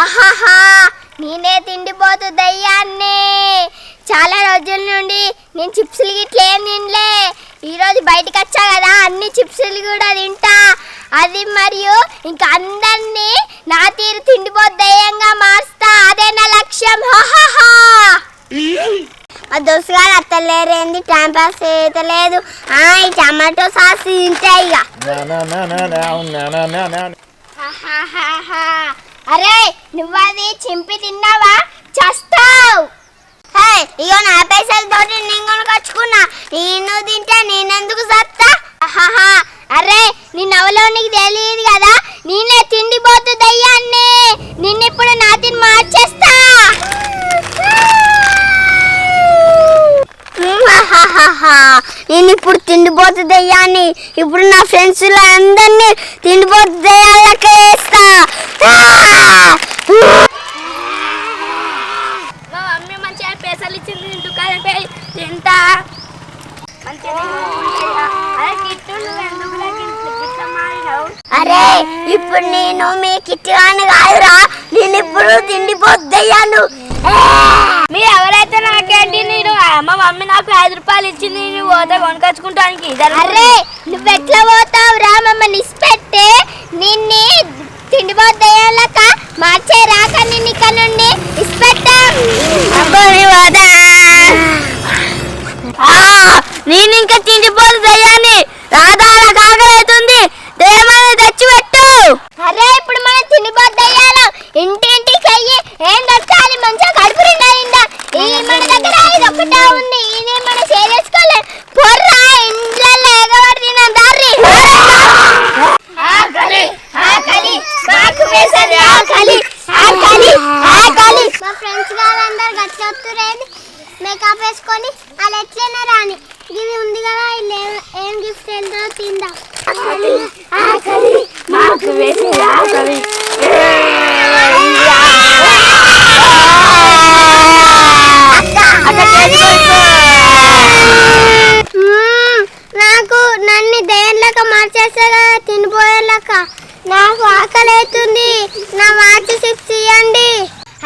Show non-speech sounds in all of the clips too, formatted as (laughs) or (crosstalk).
ఆహాహా నేనే తిండిపోతు దయ్యాన్ని చాలా రోజుల నుండి నేను చిప్స్లు గిట్ల ఏం తినలే. ఈరోజు బయటకు వచ్చా కదా అన్ని చిప్స్లు కూడా తింటా. అది మరియు ఇంకా అందరినీ నా తీరు తిండిపోతు దయ్యంగా మారుస్తా. అదే నా లక్ష్యం. హాహాహా. మా దోస్తుగాడు అత్తలేరేంది టైం పాస్ చేయలేదు ఈ టమాటో సాస్ తింటే ఇక. అరే నువ్వది చింపి తిన్నావా చస్తావు హే ఇగో నా పైసలతోటి నేను కొనుకొచ్చుకున్నా నేను తింటే నేనెందుకు సత్తా ఆహాహా. అరే నీ నవలో నీకు తెలియదు కదా నేనే తిండిపోతు దయ్యాన్ని నిన్నిప్పుడు నాతిని మార్చేస్తా ఆహాహాహా. నేను ఇప్పుడు తిండిపోతు దయ్యాన్ని ఇప్పుడు నా ఫ్రెండ్స్ అందరినీ తిండిపోతు దయ్యాలకే వేస్తా ఆ! మా మమ్మీ మంచిగా పైసలు ఇచ్చింది తింటా అరే ఇప్పుడు నేను మీ కిట్టుగాని కాదురా నేను ఇప్పుడు తిండిపోద్దయ్యాను మీరు ఎవరైతే నాకేంటి నేను మా మమ్మీ నాకు ఐదు రూపాయలు ఇచ్చింది నేను పోతే కొనుకొచ్చుకుంటానికి. అరే నువ్వెట్లా పోతావురా మమ్మల్ని ఇసిపెట్టే నిన్ని తిండిపోద్దయ్యాలక మార్చే రాక నిన్ను ఇక్కడ నుండి ఇసిపెట్టా నేను ఇంకా తిండిపోదు దయ్యాన్ని రాదా నాకు ఆకలి అవుతుంది దయ్యమని తెచ్చి పెట్టు అరే ఇప్పుడు మనం తిండిపోద్దయ్యాలు ఇంటింటికి అయ్యి ఏం దొరకాలి మంచిగా కడుపు నిండా నిండా ఈ మన దగ్గర ఇది ఒకటే ఉంది ఇది మనం చేరేసుకోలేదు పొర్రా ఇంట్లో ఎగబడి తిన దారి. ఆకలి ఆకలి మాకు వేసది ఆకలి ఆకలి ఆకలి. మా ఫ్రెండ్స్ వాళ్ళందరూ వస్తురేమి మేకప్ వేసుకొని వాళ్ళు ఎట్లైనా రాని. ఇది ఉంది కదా ఏం- గిఫ్ట్ వెళ్తుందో తిందాం. ఆకలి ఆకలి మాకు వేసి ఆకలి. దేనిలక మార్చేస్తాగా తినిపోయేలాక. నాకు ఆకలి అవుతుంది నా మార్చి సిక్స్ ఇవ్వండి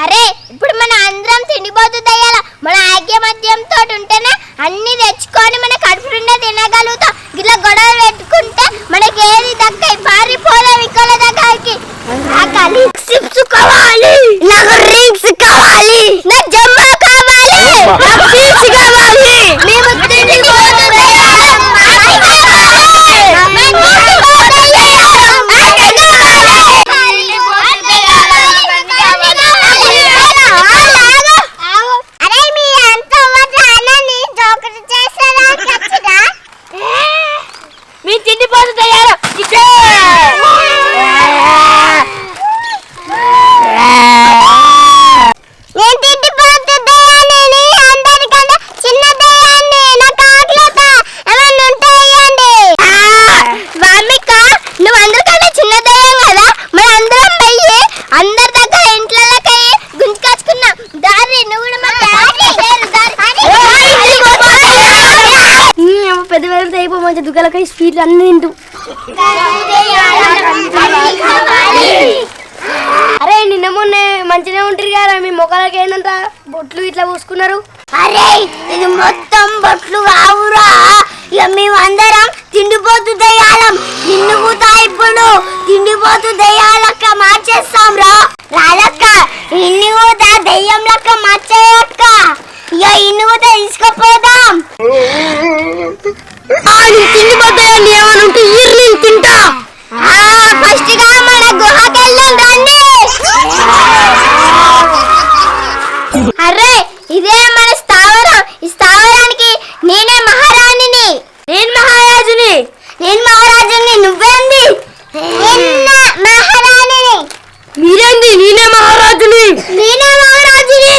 అరే ఇప్పుడు మన అందరం తిండిపోతుందయ్యాల మన ఐక్యమత్యంతో ఉంటేనే అన్ని తెచ్చుకొని మన కడుపు నిండా తినగలుగుతాం. ఇట్లా గొడవ పెట్టుకుంటే మనకి ఏది దక్కై పారిపోదాం ఇక్కడ దగ్గరికి కావాలి నాకు కావాలి. నాకు జమ్మా కావాలి. నాకు చిప్స్ కావాలి. దుకాణలకై స్వీట్లు అన్ని తింటూ. అరే నిన్న మొన్న మంచిగా ఉంటుంది కదా మీ మొక్కలకి ఏంటంట బొట్లు ఇట్లా పూసుకున్నారు. అరే ఇది మొత్తం బొట్లు కావురా. ఇక మేమందరం తిండిపోతు దయ్యాలం నిన్ను కూడా ఇప్పుడు తిండిపోతు దయ్యాలక్క మార్చేస్తాం రా. రాదక్క ఇన్ని కూడా దయ్యం లెక్క మార్చేయక్క ఇక ఇన్ని కూడా తీసుకుపోదాం. (laughs) తిండిపోతాయండి ఏమైనా ఉంటే ఇయర్ నేను తింటా. ఫస్ట్గా మన గుహకి వెళ్దాం రండి అరే ఇదే మన స్థావరం. ఈ స్థావరానికి నేనే మహారాణిని. నేను మహారాజుని. నేను మహారాజుని నువ్వేంది? మహారాణిని. మీరేంది? నేనే మహారాజుని. నేనే మహారాజుని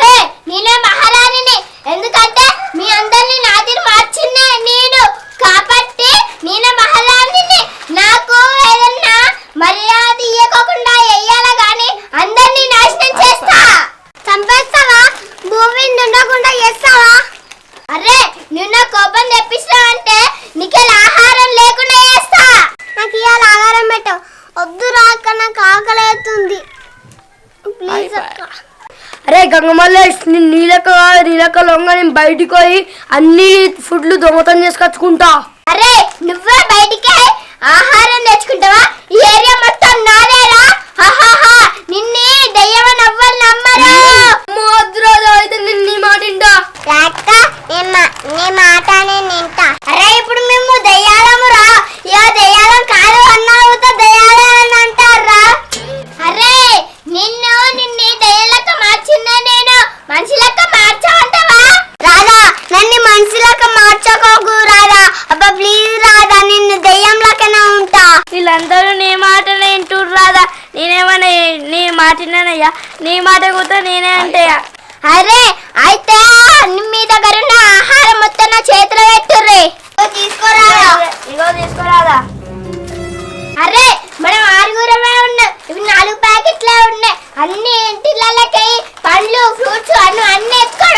ఏ నేనే మహారాణిని ఎందుకంటే మీ అందరిని నాదిని మార్చిన నేను కాబట్టి నేనే మహారాణిని నాకు ఏదన్నా మర్యాద ఇవ్వకుండా వెయ్యాల గాని అందరినీ నాశనం చేస్తా చంపేస్తావా భూమిని ఉండకుండా చేస్తావా అరే నువ్వు నా కోపం తెప్పిస్తావంటే నీకు ఆహారం లేకుండా చేస్తా నాకు ఇవాళ ఆహారం పెట్టు వద్దు రాక నాకు ఆకలి అవుతుంది రంగమల్లే నీలక నీలక లొంగ నేను బయటికి పోయి అన్ని ఫుడ్లు దొంగతనం చేసుకొచ్చుకుంటా. అరే నువ్వే బయటికి ఆహారం తెచ్చుకుంటావా? ఈ ఏరియా మొత్తం నాదేరా హాహాహా నిన్నే దయ్యమని అవ్వలు నమ్మరు. మాద్రాజా అయితే నిన్ను మాట ఇంటా అక్క నీ మాట నింటా. అరే ఇప్పుడు నీ మాట కూడా నేనే అంటయ్యా అరే అయితే మీ దగ్గర ఉన్న ఆహారం మొత్తం నా చేతిలో పెట్టుర్రి. తీసుకోరాదా ఇగో తీసుకురాదా అరే మనం ఆరుగురమే ఉన్నాం. ఇవి నాలుగు ప్యాకెట్లే ఉన్నాయి. అన్ని ఇంటిళ్ళకి పండ్లు ఫ్రూట్స్ అన్ని అన్ని ఎక్కడ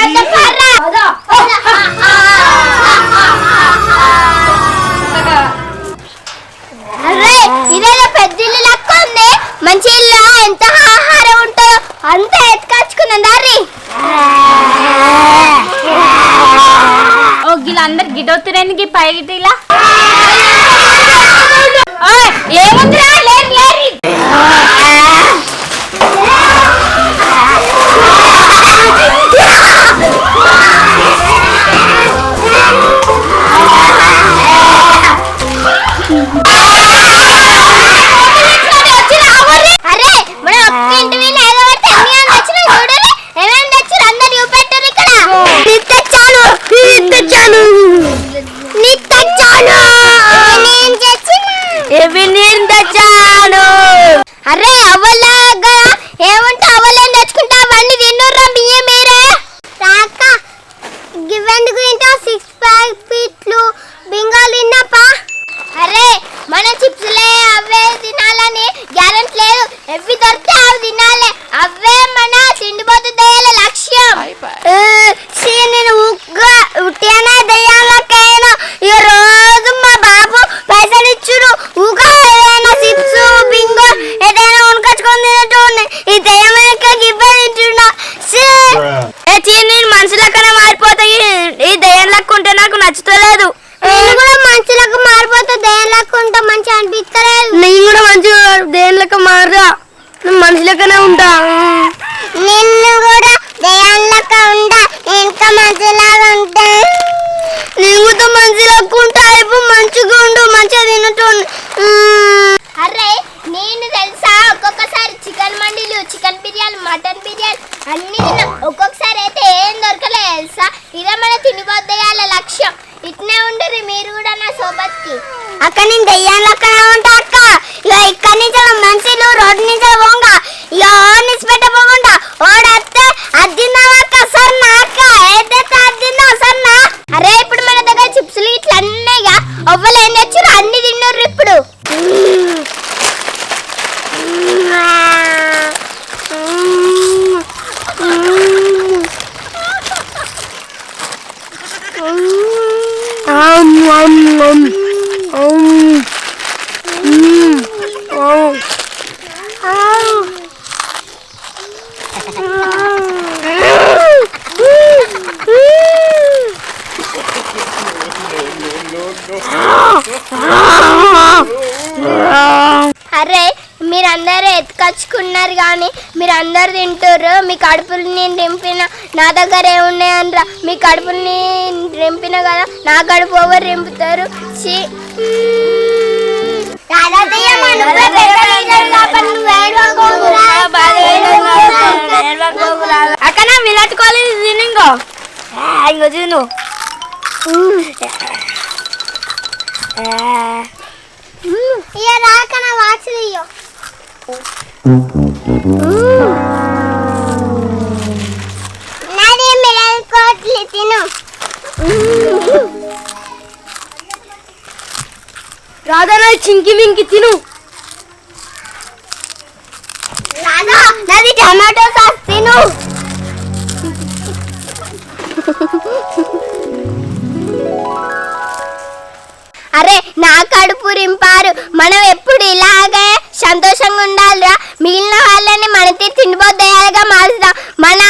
like నేను మనిషి లెక్కనే ఉంటా? నిన్ను కూడా దయ్యం లెక్క ఉంటా ఇంకా మంచిలాగా ఉంటా? నేను కూడా మంచి లెక్క ఉంటా. ఇప్పుడు మంచిగా ఉండు మంచిగా తినట్టు అరే నేను తెలుసా? ఒక్కొక్కసారి చికెన్ మండీలు చికెన్ బిర్యానీ మటన్ బిర్యానీ అన్ని తిన్నా. அவ்வளவு நேச்சுரல் మీ కడుపులు నేను నింపిన నా దగ్గర ఏమున్నాయనరా మీ కడుపులు నేను నింపిన కదా నా కడుపు ఎవరు నింపుతారు? ఛీ. అక్కడ విరాట్ కోహ్లీ తిను ఇంకో. ఆ, ఇంకో తిను ఇక రాక నా వాచ్ తీయో తిను రాధా చింకి మింకి తిను. రాధా నాది టమాటో సాస్ తిను. అరే నా కడుపు రింపారు. మనం ఎప్పుడు ఇలాగే సంతోషంగా ఉండాలిరా? మిగిలిన వాళ్ళని మనతో తిండిపోద్దేయాలుగా మారుస్తాం మన